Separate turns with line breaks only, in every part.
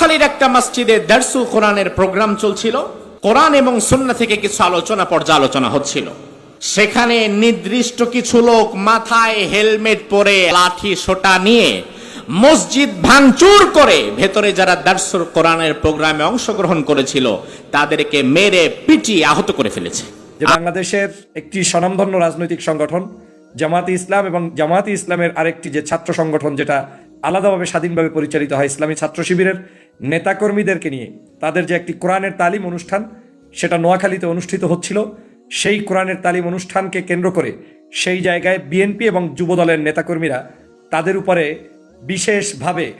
নোয়াখালীর একটা মসজিদে দারসুল কোরআনের প্রোগ্রাম চলছিল। কোরআন এবং সুন্না থেকে কিছু আলোচনা পর্যালোচনা হচ্ছিল। সেখানে নির্দিষ্ট কিছু লোক মাথায় হেলমেট পরে লাঠি সোটা নিয়ে মসজিদ ভাঙচুর করে ভেতরে যারা দারসুল কোরআনের প্রোগ্রামে অংশগ্রহণ করেছিল, তাদেরকে মেরে, পিটিয়ে আহত করে ফেলেছে।
বাংলাদেশের একটি স্বনামধন্য রাজনৈতিক সংগঠন জামাতে ইসলাম এবং জামাতে ইসলামের আরেকটি যে ছাত্র সংগঠন যেটা আলাদাভাবে স্বাধীনভাবে পরিচালিত হয় ইসলামী ছাত্র শিবিরের নেতাকর্মীদেরকে নিয়ে। তাদের যে একটি কোরআনের তালিম অনুষ্ঠান, সেটা নোয়াখালীতে অনুষ্ঠিত হচ্ছিল। সেই কোরআনের তালিম অনুষ্ঠানকে কেন্দ্র করে সেই জায়গায় বিএনপি এবং যুবদলের নেতাকর্মীরা তাদের উপরে বিশেষভাবে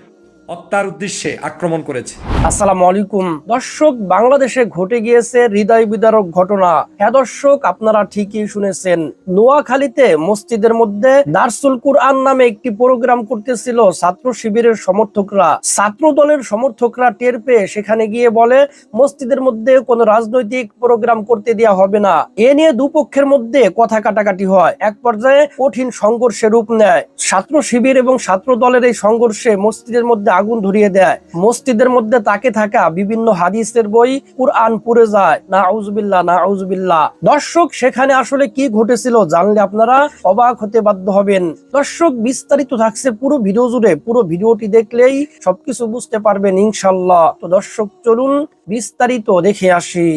হত্যার উদ্দেশ্যে আক্রমণ করেছে।
আসসালামু আলাইকুম। দর্শক, বাংলাদেশে ঘটে গিয়েছে হৃদয় বিদারক ঘটনা। হ্যাঁ দর্শক, আপনারা ঠিকই শুনেছেন। নোয়াখালীতে মসজিদের মধ্যে দারসুল কুরআন নামে একটি প্রোগ্রাম করতেছিল ছাত্র শিবিরের সমর্থকরা। ছাত্র দলের সমর্থকরা টের পেয়ে সেখানে গিয়ে বলে, মসজিদের মধ্যে কোনো রাজনৈতিক প্রোগ্রাম করতে দেওয়া হবে না। এ নিয়ে দুপক্ষের মধ্যে কথা কাটাকাটি হয়। এক পর্যায়ে কঠিন সংঘর্ষে রূপ নেয়। ছাত্র শিবির এবং ছাত্র দলের এই সংঘর্ষে মসজিদের মধ্যে আগুন ধরিয়ে দেয়। মসজিদের মধ্যে তাকে থাকা বিভিন্ন হাদিসের বই কুরআন পুড়ে যায়। না আউজবিল্লা না আউজবিল্লা দর্শক, সেখানে আসলে কি ঘটেছিল জানলে আপনারা অবাক হতে বাধ্য হবেন। দর্শক, বিস্তারিত থাকছে পুরো ভিডিও জুড়ে। পুরো ভিডিওটি দেখলেই সবকিছু বুঝতে পারবেন ইনশাল্লাহ। তো দর্শক, চলুন বিস্তারিত দেখে আসি।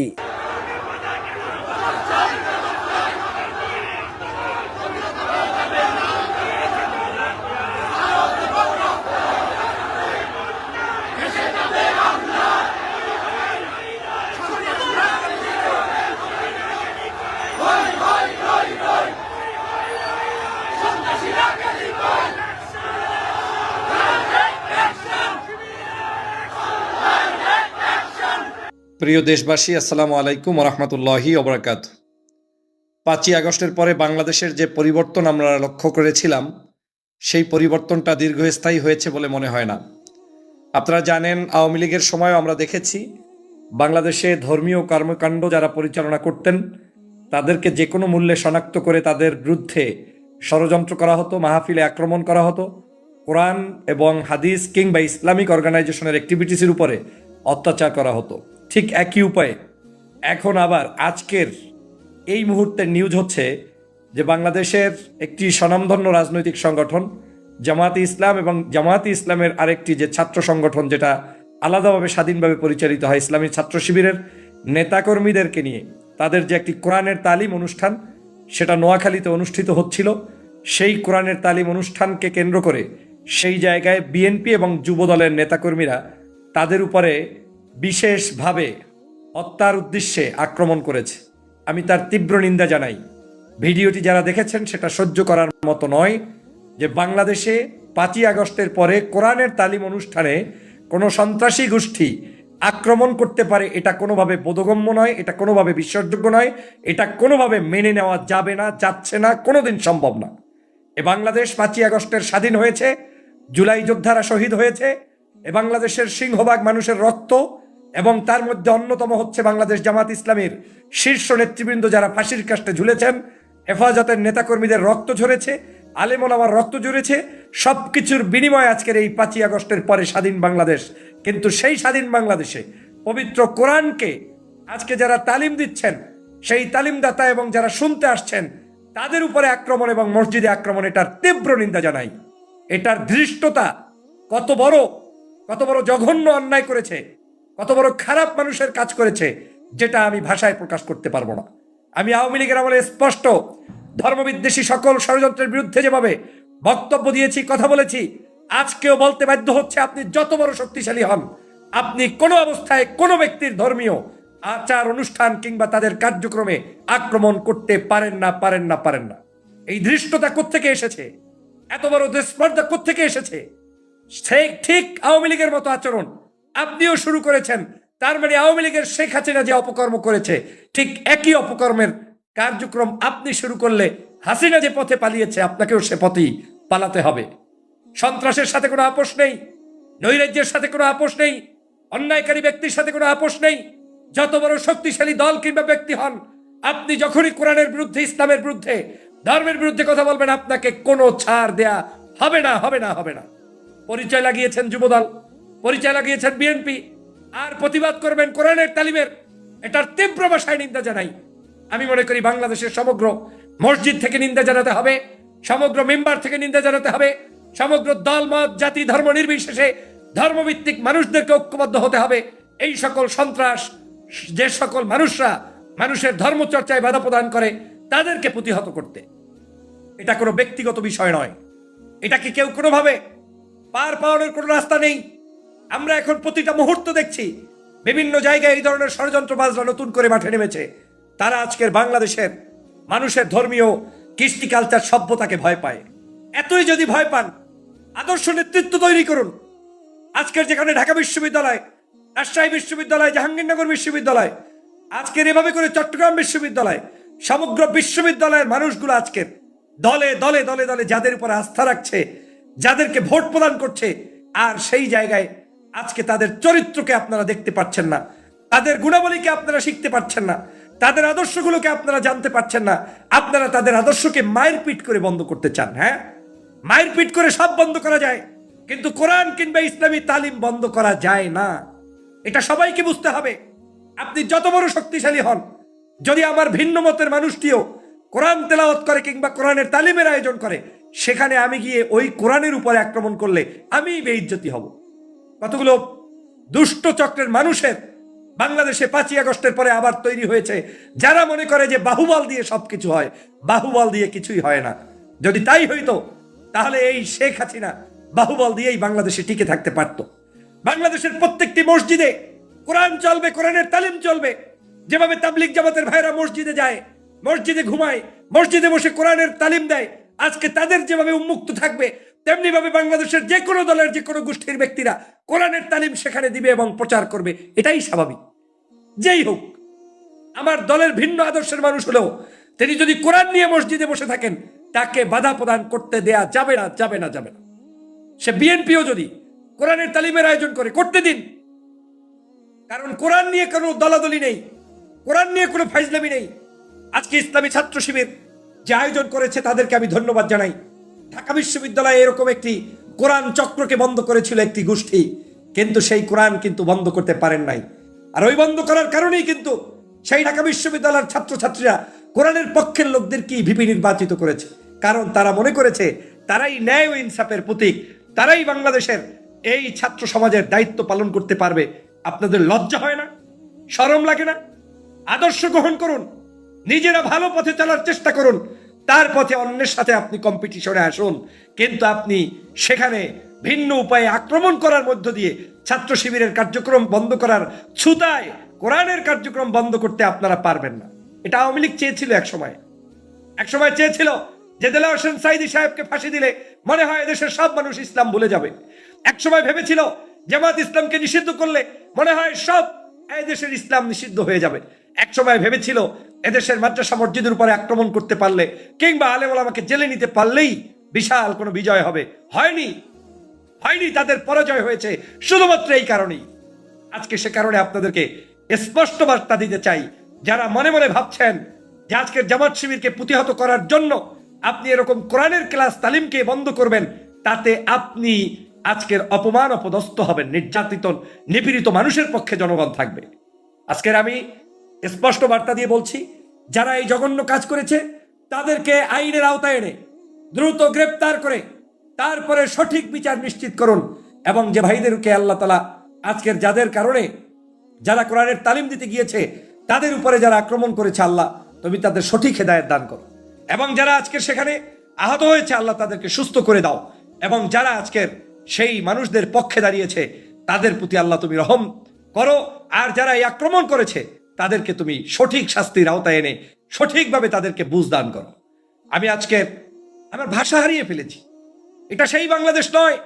প্রিয় দেশবাসী, আসসালামু আলাইকুম রহমতুল্লাহি ওবরাকাত। পাঁচই আগস্টের পরে বাংলাদেশের যে পরিবর্তন আমরা লক্ষ্য করেছিলাম, সেই পরিবর্তনটা দীর্ঘস্থায়ী হয়েছে বলে মনে হয় না। আপনারা জানেন, আওয়ামী লীগের সময়ও আমরা দেখেছি, বাংলাদেশে ধর্মীয় কর্মকাণ্ড যারা পরিচালনা করতেন, তাদেরকে যে কোনো মূল্যে শনাক্ত করে তাদের বিরুদ্ধে ষড়যন্ত্র করা হতো, মাহফিলে আক্রমণ করা হতো। কোরআন এবং হাদিস কিংবা ইসলামিক অর্গানাইজেশনের অ্যাক্টিভিটিসের উপরে অত্যাচার করা হতো। ঠিক একই উপায়ে। এখন আবার আজকের এই মুহূর্তের নিউজ হচ্ছে যে বাংলাদেশের একটি স্বনামধন্য রাজনৈতিক সংগঠন জামাতে ইসলাম এবং জামাতে ইসলামের আরেকটি যে ছাত্র সংগঠন যেটা আলাদাভাবে স্বাধীনভাবে পরিচালিত হয় ইসলামী ছাত্র শিবিরের নেতাকর্মীদেরকে নিয়ে, তাদের যে একটি কোরআনের তালিম অনুষ্ঠান, সেটা নোয়াখালীতে অনুষ্ঠিত হচ্ছিল। সেই কোরআনের তালিম অনুষ্ঠানকে কেন্দ্র করে সেই জায়গায় বিএনপি এবং যুবদলের নেতাকর্মীরা তাদের উপরে বিশেষভাবে হত্যার উদ্দেশ্যে আক্রমণ করেছে। আমি তার তীব্র নিন্দা জানাই। ভিডিওটি যারা দেখেছেন সেটা সহ্য করার মতো নয় যে বাংলাদেশে পাঁচই আগস্টের পরে কোরআনের তালিম অনুষ্ঠানে কোনো সন্ত্রাসী গোষ্ঠী আক্রমণ করতে পারে, এটা কোনোভাবে বোধগম্য নয়, এটা কোনোভাবে বিশ্বাসযোগ্য নয়, এটা কোনোভাবে মেনে নেওয়া যাবে না, যাচ্ছে না, কোনোদিন সম্ভব না। এ বাংলাদেশ পাঁচই আগস্টের স্বাধীন হয়েছে, জুলাই যোদ্ধারা শহীদ হয়েছে, এ বাংলাদেশের সিংহভাগ মানুষের রক্ত এবং তার মধ্যে অন্যতম হচ্ছে বাংলাদেশ জামাত ইসলামের শীর্ষ নেতৃবৃন্দ যারা ফাঁসির কাষ্টে ঝুলেছেন, হেফাজতের নেতাকর্মীদের রক্ত ঝরেছে আলেমোলামার রক্ত ঝরেছে সব কিছুর বিনিময়ে আজকের এই পাঁচই আগস্টের পরে স্বাধীন বাংলাদেশ। কিন্তু সেই স্বাধীন বাংলাদেশে পবিত্র কোরআনকে আজকে যারা তালিম দিচ্ছেন, সেই তালিমদাতা এবং যারা শুনতে আসছেন, তাদের উপরে আক্রমণ এবং মসজিদে আক্রমণ, এটার তীব্র নিন্দা জানাই। এটার ধৃষ্টতা কত বড় কত বড় জঘন্য অন্যায় করেছে। কত বড় খারাপ মানুষের কাজ করেছে, যেটা আমি ভাষায় প্রকাশ করতে পারব না। আমি আওয়ামী লীগের আমলে স্পষ্ট, ধর্মবিদ্বেষী সকল ষড়যন্ত্রের বিরুদ্ধে যেভাবে বক্তব্য দিয়েছি, কথা বলেছি, আজকেও বলতে বাধ্য হচ্ছে আপনি যত বড় শক্তিশালী হন, আপনি কোনো অবস্থায় কোনো ব্যক্তির ধর্মীয় আচার অনুষ্ঠান কিংবা তাদের কার্যক্রমে আক্রমণ করতে পারেন না পারেন না পারেন না। এই ধৃষ্টতা কোত্থেকে এসেছে? এত বড় দুস্পর্ধা কোত্থেকে এসেছে? সেই ঠিক আওয়ামী লীগের মতো আচরণ আপনিও শুরু করেছেন। তার মানে আওয়ামী লীগের শেখ হাসিনা যে অপকর্ম করেছে, ঠিক একই অপকর্মের কার্যক্রম আপনি শুরু করলে হাসিনা যে পথে পালিয়েছে, আপনাকেও সে পথেই পালাতে হবে। সন্ত্রাসের সাথে কোনো আপোষ নেই, নৈরাজ্যের সাথে কোনো আপোষ নেই, অন্যায়কারী ব্যক্তির সাথে কোনো আপোষ নেই। যত বড় শক্তিশালী দল কিংবা ব্যক্তি হন, আপনি যখনই কোরআনের বিরুদ্ধে, ইসলামের বিরুদ্ধে, ধর্মের বিরুদ্ধে কথা বলবেন, আপনাকে কোনো ছাড় দেয়া হবে না হবে না হবে না। পরিচয় লাগিয়েছেন যুবদল। পরিচয় লাগিয়েছেন বিএনপি আর প্রতিবাদ করবেন কোরআনের তালিমের। এটার তীব্র ভাষায় নিন্দা জানাই। আমি মনে করি বাংলাদেশের সমগ্র মসজিদ থেকে নিন্দা জানাতে হবে, সমগ্র মেম্বার থেকে নিন্দা জানাতে হবে, সমগ্র দল, মত, জাতি, ধর্ম নির্বিশেষে ধর্মভিত্তিক মানুষদেরকে ঐক্যবদ্ধ হতে হবে। এই সকল সন্ত্রাস, যে সকল মানুষরা মানুষের ধর্মচর্চায় বাধা প্রদান করে, তাদেরকে প্রতিহত করতে। এটা কোনো ব্যক্তিগত বিষয় নয়। এটা কি কেউ কোনোভাবে পার পাওয়ানোর কোনো রাস্তা নেই? আমরা এখন প্রতিটা মুহূর্ত দেখছি। বিভিন্ন জায়গায় এই ধরনের ষড়যন্ত্রবাজরা নতুন করে মাঠে নেমেছে। তারা আজকের বাংলাদেশের মানুষের ধর্মীয়, কৃষ্টি কালচার সভ্যতাকে ভয় পায়। এতই যদি ভয় পান, আদর্শ নেতৃত্ব তৈরি করুন। আজকের যেখানে ঢাকা বিশ্ববিদ্যালয়, রাজশাহী বিশ্ববিদ্যালয়, জাহাঙ্গীরনগর বিশ্ববিদ্যালয়, আজকের এভাবে করে চট্টগ্রাম বিশ্ববিদ্যালয়, সমগ্র বিশ্ববিদ্যালয়ের মানুষগুলো আজকের দলে দলে দলে দলে যাদের উপর আস্থা রাখছে, যাদেরকে ভোট প্রদান করছে, আর সেই জায়গায় আজকে তাদের চরিত্রকে আপনারা দেখতে পাচ্ছেন না। তাদের গুণাবলীকে আপনারা শিখতে পারছেন না। তাদের আদর্শগুলোকে আপনারা জানতে পারছেন না। আপনারা তাদের আদর্শকে মায়ের পিট করে বন্ধ করতে চান হ্যাঁ? মায়ের পিট করে সব বন্ধ করা যায়। কিন্তু কোরআন কিংবা ইসলামী তালিম বন্ধ করা যায় না। এটা সবাইকে বুঝতে হবে। আপনি যত বড় শক্তিশালী হন, যদি আমার ভিন্ন মতের মানুষটিও কোরআন তেলাওয়াত করে কিংবা কোরআনের তালিমের আয়োজন করে, সেখানে আমি গিয়ে ওই কোরআনের উপরে আক্রমণ করলে আমি বেইজ্জতি হব। কতগুলো দুষ্ট চক্রের মানুষের বাংলাদেশে পাঁচই আগস্টের পরে আবার তৈরি হয়েছে, যারা মনে করে যে বাহুবল দিয়ে সবকিছু হয়, বাহুবল দিয়ে কিছুই হয় না। যদি তাই হইতো, তাহলে এই শেখ হাসিনা বাহুবল দিয়েই বাংলাদেশে টিকে থাকতে পারত। বাংলাদেশের প্রত্যেকটি মসজিদে কোরআন চলবে, কোরআনের তালিম চলবে। যেভাবে তাবলিক জামাতের ভাইরা মসজিদে যায়, মসজিদে ঘুমায়, মসজিদে বসে কোরআনের তালিম দেয়, আজকে তাদের যেভাবে উন্মুক্ত থাকবে তেমনি ভাবে বাংলাদেশের যে কোনো দলের যে কোনো গোষ্ঠীর ব্যক্তিরা কোরআনের তালিম সেখানে দিবে এবং প্রচার করবে, এটাই স্বাভাবিক। যেই হোক, আমার দলের ভিন্ন আদর্শের মানুষ হলেও তিনি যদি কোরআন নিয়ে মসজিদে বসে থাকেন, তাকে বাধা প্রদান করতে দেয়া যাবে না যাবে না যাবে না। সে বিএনপিও যদি কোরআনের তালিমের আয়োজন করে, করতে দিন। কারণ কোরআন নিয়ে কোনো দলাদলি নেই, কোরআন নিয়ে কোনো ফাইজলামি নেই। আজকে ইসলামী ছাত্র শিবির যে আয়োজন করেছে, তাদেরকে আমি ধন্যবাদ জানাই। ঢাকা বিশ্ববিদ্যালয়ে এরকম একটি কোরআন চক্রকে বন্ধ করেছিল একটি গোষ্ঠী। কিন্তু সেই কোরআন কিন্তু বন্ধ করতে পারেন নাই। আর ওই বন্ধ করার কারণেই কিন্তু সেই ঢাকা বিশ্ববিদ্যালয়ের ছাত্রছাত্রীরা কোরআনের পক্ষের লোকদেরকেই ভিপি নির্বাচিত করেছে? কারণ তারা মনে করেছে, তারাই ন্যায় ও ইনসাফের প্রতীক। তারাই বাংলাদেশের এই ছাত্র সমাজের দায়িত্ব পালন করতে পারবে। আপনাদের লজ্জা হয় না? শরম লাগে না? আদর্শ গ্রহণ করুন। নিজেরা ভালো পথে চলার চেষ্টা করুন। তার পথে অন্যের সাথে আপনি কম্পিটিশনে আসুন। কিন্তু আপনি সেখানে ভিন্ন উপায়ে আক্রমণ করার মধ্য দিয়ে ছাত্র শিবিরের কার্যক্রম বন্ধ করার ছুতায় কোরআনের কার্যক্রম বন্ধ করতে আপনারা পারবেন না। এটা আওয়ামী লীগ চেয়েছিল এক সময়। এক সময় চেয়েছিল যে দেলা হোসেন সাইদি সাহেবকে ফাঁসি দিলে মনে হয় এদেশের সব মানুষ ইসলাম ভুলে যাবে। এক সময় ভেবেছিল জামাত ইসলামকে নিষিদ্ধ করলে মনে হয় সব এই দেশের ইসলাম নিষিদ্ধ হয়ে যাবে। এক সময় ভেবেছিল এদেশের মাদ্রাসা মসজিদের উপরে আক্রমণ করতে পারলে কিংবা আলেম আমাকে জেলে নিতে পারলেই বিশাল কোনো বিজয় হবে। হয়নি। হয়নি, তাদের পরাজয় হয়েছে শুধুমাত্র এই কারণেই। আজকে সে কারণে আপনাদেরকে স্পষ্ট বার্তা দিতে চাই, যারা মনে মনে ভাবছেন যে আজকের জামাত শিবিরকে প্রতিহত করার জন্য আপনি এরকম কোরআনের ক্লাস তালিমকে বন্ধ করবেন, তাতে আপনি আজকের অপমান, অপদস্থ হবেন। নির্যাতিত, নিপীড়িত মানুষের পক্ষে জনগণ থাকবে। আজকের আমি স্পষ্ট বার্তা দিয়ে বলছি, যারা এই জঘন্য কাজ করেছে, তাদেরকে আইনের আওতায় এনে দ্রুত গ্রেপ্তার করে তারপরে সঠিক বিচার নিশ্চিত করুন এবং যে ভাইদেরকে আল্লাহ তালা আজকের যাদের কারণে যারা কোরআনের তালিম দিতে গিয়েছে, তাদের উপরে যারা আক্রমণ করেছে আল্লাহ, তুমি তাদের সঠিক হেদায়ত দান করো। এবং যারা আজকে সেখানে আহত হয়েছে, আল্লাহ তাদেরকে সুস্থ করে দাও। এবং যারা আজকের সেই মানুষদের পক্ষে দাঁড়িয়েছে, তাদের প্রতি আল্লাহ তুমি রহম করো। আর যারা এই আক্রমণ করেছে তাদেরকে তুমি সঠিক শাস্তির আওতায় এনে সঠিকভাবে তাদেরকে বুঝ দান করো। আমি আজকে আমার ভাষা হারিয়ে ফেলেছি। এটা সেই বাংলাদেশ নয়,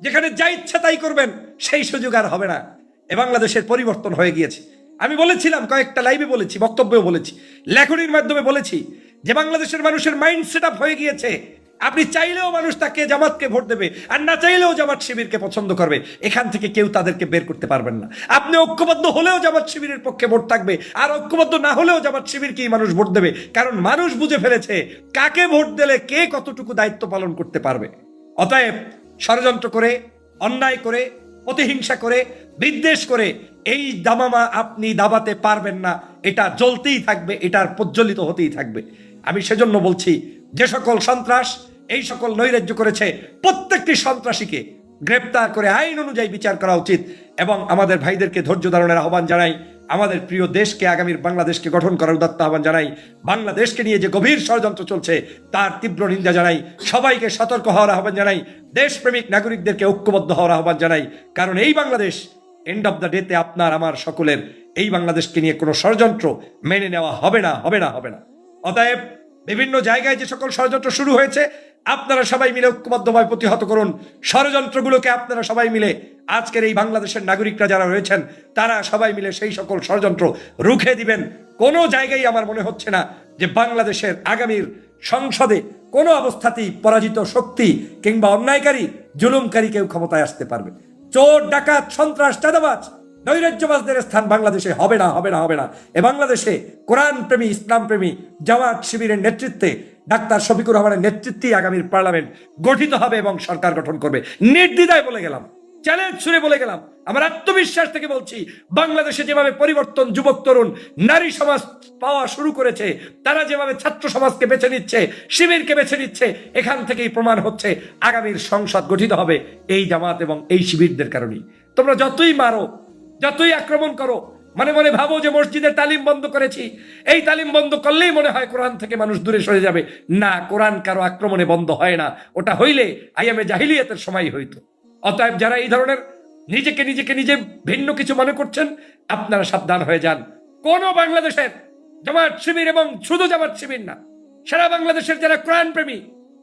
যেখানে যা ইচ্ছা তাই করবেন, সেই সুযোগ আর হবে না। এ বাংলাদেশের পরিবর্তন হয়ে গিয়েছে। আমি বলেছিলাম, কয়েকটা লাইভে বলেছি, বক্তব্যও বলেছি, লেখনির মাধ্যমে বলেছি যে বাংলাদেশের মানুষের মাইন্ড সেট হয়ে গিয়েছে। আপনি চাইলেও মানুষ তাকে জামাতকে ভোট দেবে, আর না চাইলেও জামাত শিবিরকে পছন্দ করবে। এখান থেকে কেউ তাদেরকে বের করতে পারবেন না। আপনি ঐক্যবদ্ধ হলেও জামাত শিবিরের পক্ষে ভোট থাকবে, আর ঐক্যবদ্ধ না হলেও জামাত শিবিরকেই মানুষ ভোট দেবে। কারণ মানুষ বুঝে ফেলেছে কাকে ভোট দিলে কে কতটুকু দায়িত্ব পালন করতে পারবে। অতএব ষড়যন্ত্র করে, অন্যায় করে প্রতিহিংসা করে, বিদ্বেষ করে এই দামামা আপনি দাবাতে পারবেন না। এটা জ্বলতেই থাকবে, এটার প্রজ্বলিত হতেই থাকবে। আমি সেজন্য বলছি যে সকল সন্ত্রাস, এই সকল নৈরাজ্য করেছে, প্রত্যেকটি সন্ত্রাসীকে গ্রেপ্তার করে আইন অনুযায়ী বিচার করা উচিত এবং আমাদের ভাইদেরকে ধৈর্য ধারণের আহ্বান জানাই, আমাদের প্রিয় দেশকে, আগামীর বাংলাদেশকে গঠন করার উদাত্ত আহ্বান জানাই, বাংলাদেশকে নিয়ে যে গভীর ষড়যন্ত্র চলছে, তার তীব্র নিন্দা জানাই, সবাইকে সতর্ক হওয়ার আহ্বান জানাই, দেশপ্রেমিক নাগরিকদেরকে ঐক্যবদ্ধ হওয়ার আহ্বান জানাই, কারণ এই বাংলাদেশ এন্ড অফ দ্য ডেতে আপনার, আমার সকলের, এই বাংলাদেশকে নিয়ে কোনো ষড়যন্ত্র মেনে নেওয়া হবে না হবে না হবে না। অতএব বিভিন্ন জায়গায় যে সকল ষড়যন্ত্র শুরু হয়েছে, আপনারা সবাই মিলে ঐক্যবদ্ধভাবে প্রতিহত করুন। ষড়যন্ত্রগুলোকে আপনারা সবাই মিলে আজকের এই বাংলাদেশের নাগরিকরা যারা রয়েছেন, তারা সবাই মিলে সেই সকল ষড়যন্ত্র রুখে দিবেন। কোনো জায়গায় আমার মনে হচ্ছে না যে বাংলাদেশের আগামীর সংসদে কোনো অবস্থাতেই পরাজিত শক্তি কিংবা অন্যায়কারী, জুলুমকারী কেউ ক্ষমতায় আসতে পারবে। চোর, ডাকাত, সন্ত্রাস, চাঁদাবাজ নৈরাজ্যবাজদের স্থান বাংলাদেশে হবে না হবে না হবে না। এ বাংলাদেশে কোরআন প্রেমী, ইসলাম প্রেমী, জামাত শিবিরের নেতৃত্বে ডাক্তার শফিকুর রহমানের নেতৃত্বেই আগামীর পার্লামেন্ট গঠিত হবে এবং সরকার গঠন করবে। নির্দ্বিধায় বলে গেলাম, চ্যালেঞ্জ ছুড়ে বলে গেলাম, আমার আত্মবিশ্বাস থেকে বলছি, বাংলাদেশে যেভাবে পরিবর্তন, যুবক, তরুণ, নারী সমাজ পাওয়া শুরু করেছে, তারা যেভাবে ছাত্র সমাজকে বেছে নিচ্ছে, শিবিরকে বেছে নিচ্ছে, এখান থেকেই প্রমাণ হচ্ছে আগামীর সংসদ গঠিত হবে এই জামাত এবং এই শিবিরদের কারণেই। তোমরা যতই মারো যতই আক্রমণ করো, মনে মনে ভাবো যে মসজিদের তালিম বন্ধ করেছি। এই তালিম বন্ধ করলেই মনে হয় কোরআন থেকে মানুষ দূরে সরে যাবে। না, কোরআন কারও আক্রমণে বন্ধ হয় না। ওটা হইলে আইএমএ জাহিলিয়াতের সময় হইতো। অতএব যারা এই ধরনের নিজেকে নিজেকে নিজে ভিন্ন কিছু মনে করছেন, আপনারা সাবধান হয়ে যান। কোন বাংলাদেশের জামাত শিবির এবং শুধু জামাত শিবির না, সারা বাংলাদেশের যারা কোরআন প্রেমী,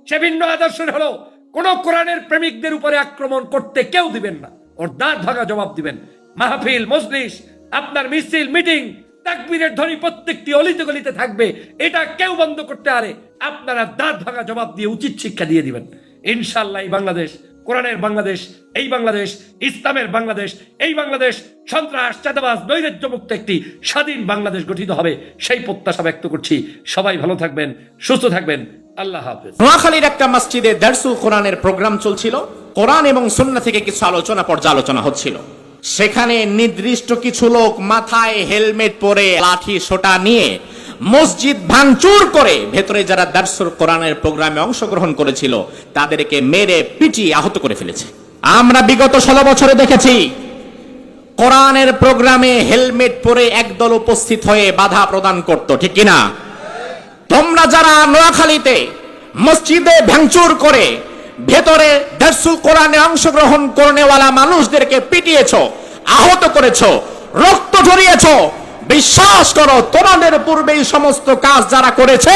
সে ভিন্ন আদর্শের হলো কোন কোরআনের প্রেমিকদের উপরে আক্রমণ করতে কেউ দিবেন না। ওর দাঁত ভাঙা জবাব দিবেন। মাহফিল, মজলিস, আপনার মিছিল, মিটিং, তাকবীরের ধ্বনি প্রত্যেকটি অলিতে গলিতে থাকবে। এটা কেউ বন্ধ করতে আরে, আপনারা দাঁত ভাঙা জবাব দিয়ে উচিত শিক্ষা দিয়ে দিবেন। ইনশাল্লাহ এই বাংলাদেশ, কোরআনের বাংলাদেশ, এই বাংলাদেশ, ইসলামের বাংলাদেশ, এই বাংলাদেশ, সন্ত্রাস, চাঁদাবাজ নৈরাজ্য মুক্ত একটি স্বাধীন বাংলাদেশ গঠিত হবে, সেই প্রত্যাশা ব্যক্ত করছি। সবাই ভালো থাকবেন, সুস্থ থাকবেন। আল্লাহ হাফেজ।
নোয়াখালীর একটা মসজিদে দারসু কোরআনের প্রোগ্রাম চলছিল। কোরআন এবং সুন্না থেকে কিছু আলোচনা পর্যালোচনা হচ্ছিল। সেখানে নির্দিষ্ট কিছু লোক মাথায় হেলমেট পরে লাঠি সোটা নিয়ে মসজিদ ভাঙচুর করে ভেতরে যারা দার্সুর কোরআনের প্রোগ্রামে অংশগ্রহণ করেছিল, তাদেরকে মেরে পিটিয়ে আহত করে ফেলেছে। আমরা বিগত ষোলো বছরে দেখেছি, কোরআনের প্রোগ্রামে হেলমেট পরে একদল উপস্থিত হয়ে বাধা প্রদান করত, ঠিক কিনা? তোমরা যারা নোয়াখালীতে মসজিদে ভাঙচুর করে ভেতরে দারসুল কোরআনে অংশগ্রহণ করনেওয়ালা মানুষদেরকে পিটিয়েছ, আহত করেছ, রক্ত ঝরিয়েছ। বিশ্বাস করো, তোমাদের পূর্বে সমস্ত কাজ যারা করেছে,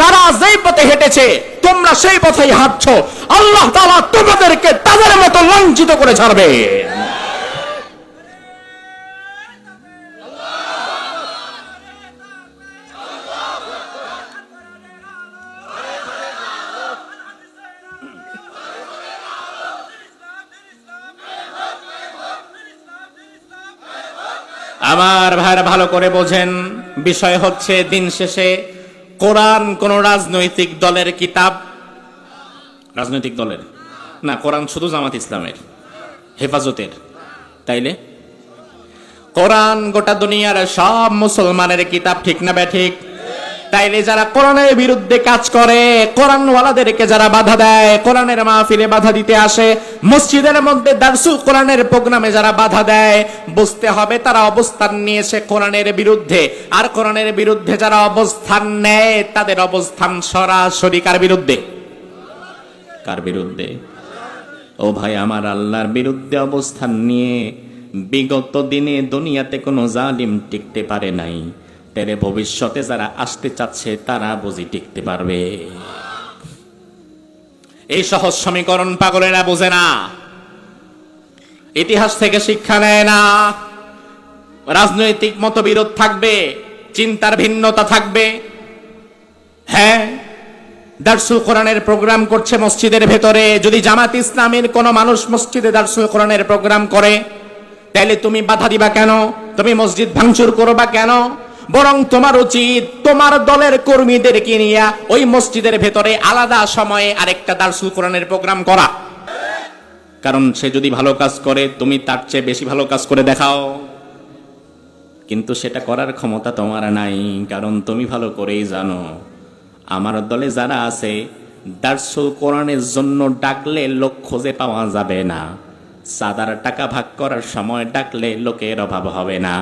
তারা যেই পথে হেঁটেছে, তোমরা সেই পথেই হাঁটছ। আল্লাহ তোমাদেরকে তাদের মতো লঞ্চিত করে ছাড়বে। আমার ভাইরা ভালো করে বোঝেন। বিষয় হচ্ছে, দিন শেষে কোরআন কোন রাজনৈতিক দলের কিতাব? রাজনৈতিক দলের? না, কোরআন শুধু জামাত ইসলামের, হেফাজতের। তাইলে? কোরআন গোটা দুনিয়ার সব মুসলমানের কিতাব ঠিক না ব্যাঠিক ঠিক? তাইলে যারা কোরআনের বিরুদ্ধে কাজ করে কোরআন ওয়ালাদেরকে যারা বাধা দেয়, কোরআনের মাহফিলে বাধা দিতে আসে, মসজিদের মধ্যে দারসুল কোরআনের প্রোগ্রামে যারা বাধা দেয়, বুঝতে হবে তারা অবস্থান নিয়েছে কোরআনের বিরুদ্ধে। আর কোরআনের বিরুদ্ধে যারা অবস্থান নেয়, তাদের অবস্থান সরাসরি কার বিরুদ্ধে? কার বিরুদ্ধে? ও ভাই, আমার আল্লাহর বিরুদ্ধে অবস্থান নিয়ে বিগত দিনে দুনিয়াতে কোনো জালিম টিকতে পারে নাই। তেরে ভবিষ্যতে যারা আসতে চাচ্ছে, তারা বুঝি টিকতে পারবে। এই সহজ সমীকরণ পাগলেরা বোঝে না। ইতিহাস থেকে শিক্ষা নেয় না। রাজনৈতিক মতবিরোধ থাকবে, চিন্তার ভিন্নতা থাকবে। হ্যাঁ দারসুল কোরআনের প্রোগ্রাম করছে মসজিদের ভেতরে। যদি জামাত ইসলামের কোন মানুষ মসজিদে দারসুল কোরআনের প্রোগ্রাম করে তাহলে তুমি বাধা দিবা কেন? তুমি মসজিদ ভাঙচুর করবা কেন? বরং তোমার উচিত তোমার দলের কর্মীদেরকে নিয়ে ওই মসজিদের ভেতরে আলাদা সময়ে আরেকটা দারসুল কোরআনের প্রোগ্রাম করা। কারণ সে যদি ভালো কাজ করে, তুমি তার চেয়ে বেশি ভালো কাজ করে দেখাও। কিন্তু সেটা করার ক্ষমতা তোমার নাই, কারণ তুমি ভালো করেই জানো। আমার দলে যারা আছে, দার্সুল কোরআনের জন্য ডাকলে লোক খুঁজে পাওয়া যাবে না। সাদার টাকা ভাগ করার সময় ডাকলে লোকের অভাব হবে না।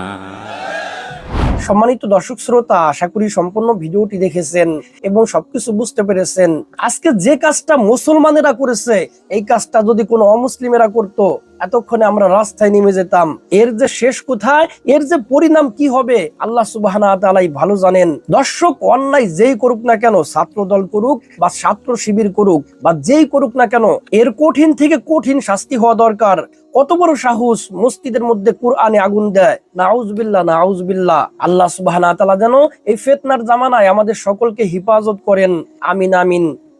সম্মানিত দর্শক শ্রোতা, আশা করি সম্পূর্ণ ভিডিওটি দেখেছেন এবং সবকিছু বুঝতে পেরেছেন। আজকে যে কাজটা মুসলমানেরা করেছে, এই কাজটা যদি কোনো অমুসলিমেরা করত এতক্ষণে আমরা রাস্তায় নেমে যেতাম। এর যে শেষ কোথায়? এর যে পরিণাম কি হবে? আল্লাহ সুবাহ জানেন। দর্শক, অন্যায় যেই করুক না কেন ছাত্র দল করুক বা ছাত্র শিবির করুক বা যেই করুক না কেন, এর কঠিন থেকে কঠিন শাস্তি হওয়া দরকার। কত বড় সাহস মসজিদের মধ্যে কোরআনে আগুন দেয়। নাউজবিল্লা নাউজবিল্লা আল্লাহ সুবাহ যেন এই ফেতনার জামানায় আমাদের সকলকে হিফাজত করেন। আমিন আমিন।